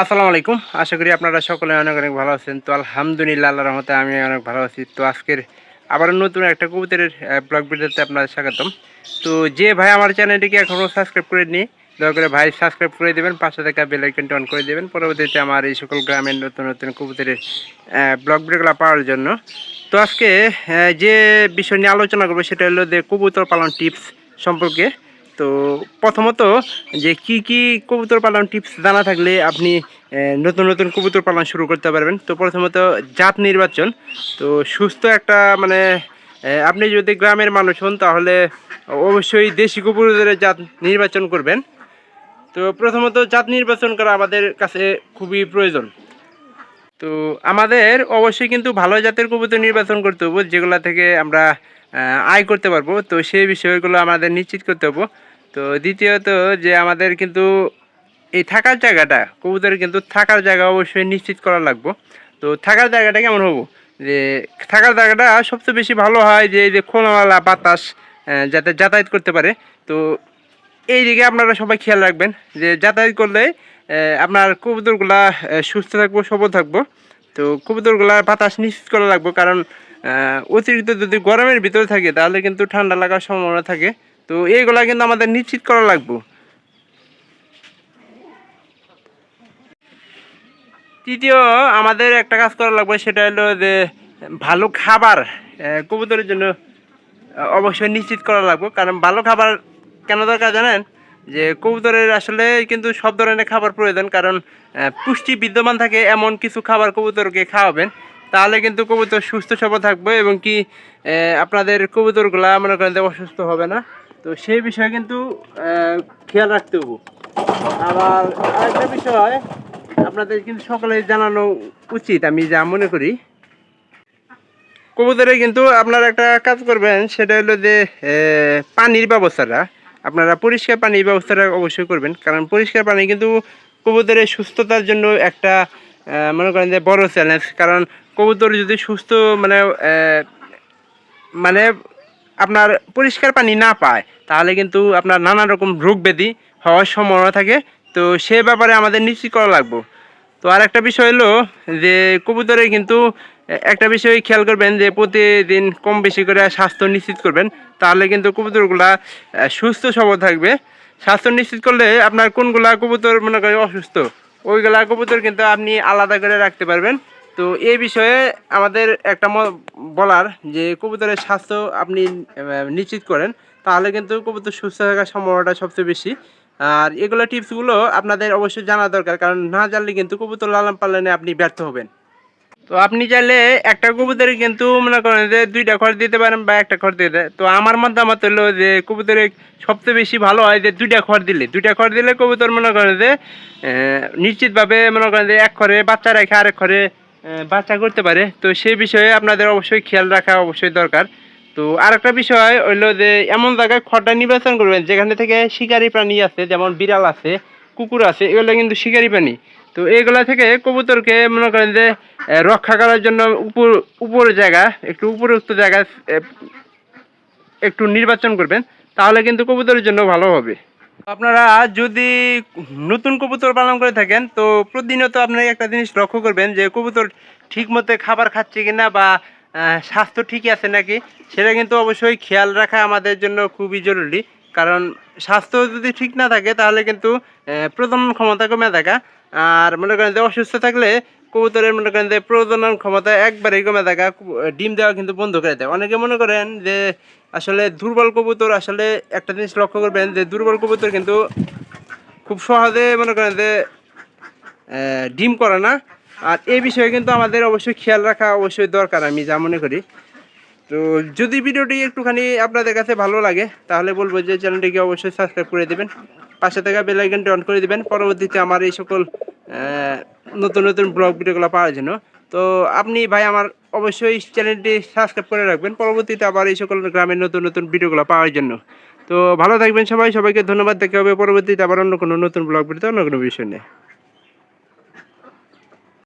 আসসালামু আলাইকুম। আশা করি আপনারা সকলে অনেক অনেক ভালো আছেন। তো আলহামদুলিল্লাহ আল্লাহ রহমতে আমি অনেক ভালো আছি। তো আজকের আবার নতুন একটা কবুতরের ব্লগ ভিডিওতে আপনাদের স্বাগতম। তো যে ভাই আমার চ্যানেলটিকে এখনও সাবস্ক্রাইব করে নিই দয়া করে ভাই সাবস্ক্রাইব করে দেবেন, পাশে থাকা বেল অন করে দেবেন। পরবর্তীতে আমার এই সকল গ্রামের নতুন নতুন কবুতরের ব্লগ ভিডিওগুলো পাওয়ার জন্য। তো আজকে যে বিষয় নিয়ে আলোচনা করব সেটা হলো যে কবুতর পালন টিপস সম্পর্কে। তো প্রথমত যে কি কি কবুতর পালন টিপস জানা থাকলে আপনি নতুন নতুন কবুতর পালন শুরু করতে পারবেন। তো প্রথমত জাত নির্বাচন। তো সুস্থ একটা মানে আপনি যদি গ্রামের মানুষ হন তাহলে অবশ্যই দেশি কবুতরের জাত নির্বাচন করবেন। তো প্রথমত জাত নির্বাচন করা আমাদের কাছে খুবই প্রয়োজন। তো আমাদের অবশ্যই কিন্তু ভালো জাতের কবুতর নির্বাচন করতে হবে, যেগুলো থেকে আমরা আয় করতে পারব। তো সেই বিষয়গুলো আমাদের নিশ্চিত করতে হবে। তো দ্বিতীয়ত যে আমাদের কিন্তু এই থাকার জায়গাটা, কবুতরের কিন্তু থাকার জায়গা অবশ্যই নিশ্চিত করা লাগবো। তো থাকার জায়গাটা কেমন হব? যে থাকার জায়গাটা সবচেয়ে বেশি ভালো হয় যে এই যে খোলামেলা বাতাস যাতে যাতায়াত করতে পারে। তো এই দিকে আপনারা সবাই খেয়াল রাখবেন যে যাতায়াত করলে আপনার কবুতরগুলা সুস্থ থাকব, সবল থাকব। তো কবুতরগুলা বাতাস নিশ্চিত করা লাগবো কারণ অতিরিক্ত যদি গরমের ভিতরে থাকে তাহলে কিন্তু ঠান্ডা লাগার সম্ভাবনা থাকে। তো এইগুলা কিন্তু আমাদের নিশ্চিত করা লাগবে। তৃতীয় আমাদের একটা কাজ করা লাগবে, সেটা হলো যে ভালো খাবার কবুতরের জন্য অবশ্যই নিশ্চিত করা লাগবে। কারণ ভালো খাবার কেন দরকার জানেন? যে কবুতরের আসলে কিন্তু সব ধরনের খাবার প্রয়োজন, কারণ পুষ্টি বিদ্যমান থাকে এমন কিছু খাবার কবুতরকে খাওয়াবেন, তাহলে কিন্তু কবুতর সুস্থ সবল থাকবে এবং কি আপনাদের কবুতরগুলা মনে করেন অসুস্থ হবে না। তো সেই বিষয়ে কিন্তু খেয়াল রাখতে হব। আবার আরেকটা বিষয় আপনাদের কিন্তু সকলে জানানো উচিত, আমি যা মনে করি। কবুতরে কিন্তু আপনারা একটা কাজ করবেন, সেটা হলো যে পানির ব্যবস্থাটা। আপনারা পরিষ্কার পানির ব্যবস্থাটা অবশ্যই করবেন, কারণ পরিষ্কার পানি কিন্তু কবুতরের সুস্থতার জন্য একটা মনে করেন যে বড় চ্যালেঞ্জ। কারণ কবুতর যদি সুস্থ মানে মানে আপনার পরিষ্কার পানি না পায়, তাহলে কিন্তু আপনার নানা রকম রোগ ব্যাধি হওয়ার সম্ভাবনা থাকে। তো সে ব্যাপারে আমাদের নিশ্চিত করা লাগবে। তো আর একটা বিষয় হলো যে, কবুতরে কিন্তু একটা বিষয় খেয়াল করবেন যে, প্রতিদিন কম বেশি করে স্বাস্থ্য নিশ্চিত করবেন, তাহলে কিন্তু কবুতরগুলা সুস্থ সবল থাকবে। স্বাস্থ্য নিশ্চিত করলে আপনার কোনগুলা কবুতর মনে করেন অসুস্থ, ওইগুলা কবুতর কিন্তু আপনি আলাদা করে রাখতে পারবেন। তো এই বিষয়ে আমাদের একটা বলার যে কবুতরের স্বাস্থ্য আপনি নিশ্চিত করেন, তাহলে কিন্তু কবুতর সুস্থ থাকার সম্ভাবনাটা সবচেয়ে বেশি। আর এগুলো টিপসগুলো আপনাদের অবশ্যই জানা দরকার, কারণ না জানলে কিন্তু কবুতর লালন পালনে আপনি ব্যর্থ হবেন। তো আপনি চাইলে একটা কবুতরে কিন্তু মনে করেন যে দুইটা খড় দিতে পারেন বা একটা খড় দিতে তো আমার মতামত হলো যে কবুতরে সবচেয়ে বেশি ভালো হয় যে দুইটা খড় দিলে। দুইটা খড় দিলে কবুতর মনে করেন যে নিশ্চিতভাবে মনে করেন যে এক খড়ে বাচ্চা রেখে আরেক খড়ে বাচ্চা করতে পারে। তো সেই বিষয়ে আপনাদের অবশ্যই খেয়াল রাখা অবশ্যই দরকার। তো আরেকটা বিষয় হইল যে, এমন জায়গায় খড়টা নির্বাচন করবেন, যেখানে থেকে শিকারী প্রাণী আছে, যেমন বিড়াল আছে, কুকুর আছে, এগুলো কিন্তু শিকারী প্রাণী। তো এইগুলা থেকে কবুতরকে মনে করেন যে রক্ষা করার জন্য উপর, উপরে জায়গা, একটু উপরোক্ত জায়গা একটু নির্বাচন করবেন, তাহলে কিন্তু কবুতরের জন্য ভালো হবে। আপনারা যদি নতুন কবুতর পালন করে থাকেন, তো প্রতিনিয়ত আপনারা একটা জিনিস লক্ষ্য করবেন যে কবুতর ঠিক মতো খাবার খাচ্ছে কিনা বা স্বাস্থ্য ঠিকই আছে নাকি, সেটা কিন্তু অবশ্যই খেয়াল রাখা আমাদের জন্য খুবই জরুরি। কারণ স্বাস্থ্য যদি ঠিক না থাকে, তাহলে কিন্তু প্রজনন ক্ষমতা কমে থাকা, আর মনে করেন যে অসুস্থ থাকলে কবুতরের মনে করেন যে প্রজনন ক্ষমতা একবারেই কমে থাকা ডিম দেওয়া কিন্তু বন্ধ করে দেয়। অনেকে মনে করেন যে আসলে দুর্বল কবুতর আসলে একটা জিনিস লক্ষ্য করবেন যে দুর্বল কবুতর কিন্তু খুব সহজে মনে করেন যে ডিম করে না। আর এই বিষয়ে কিন্তু আমাদের অবশ্যই খেয়াল রাখা অবশ্যই দরকার আমি যা মনে করি। তো যদি ভিডিওটি একটুখানি আপনাদের কাছে ভালো লাগে, তাহলে বলব যে চ্যানেলটিকে অবশ্যই সাবস্ক্রাইব করে দেবেন। পাশে থাকা বেল আইকনটি অন করে দেবেন। পরবর্তীতে আমার এই সকল নতুন নতুন ব্লগ ভিডিওগুলো পাওয়ার জন্য। তো আপনি ভাই আমার অবশ্যই চ্যানেলটি সাবস্ক্রাইব করে রাখবেন। পরবর্তীতে আবার এই সকল গ্রামের নতুন নতুন ভিডিওগুলো পাওয়ার জন্য। তো ভালো থাকবেন সবাই। সবাইকে ধন্যবাদ। দেখা হবে পরবর্তীতে আবার অন্য কোনো নতুন ব্লগ ভিডিওতে অন্য কোনো বিষয় নিয়ে।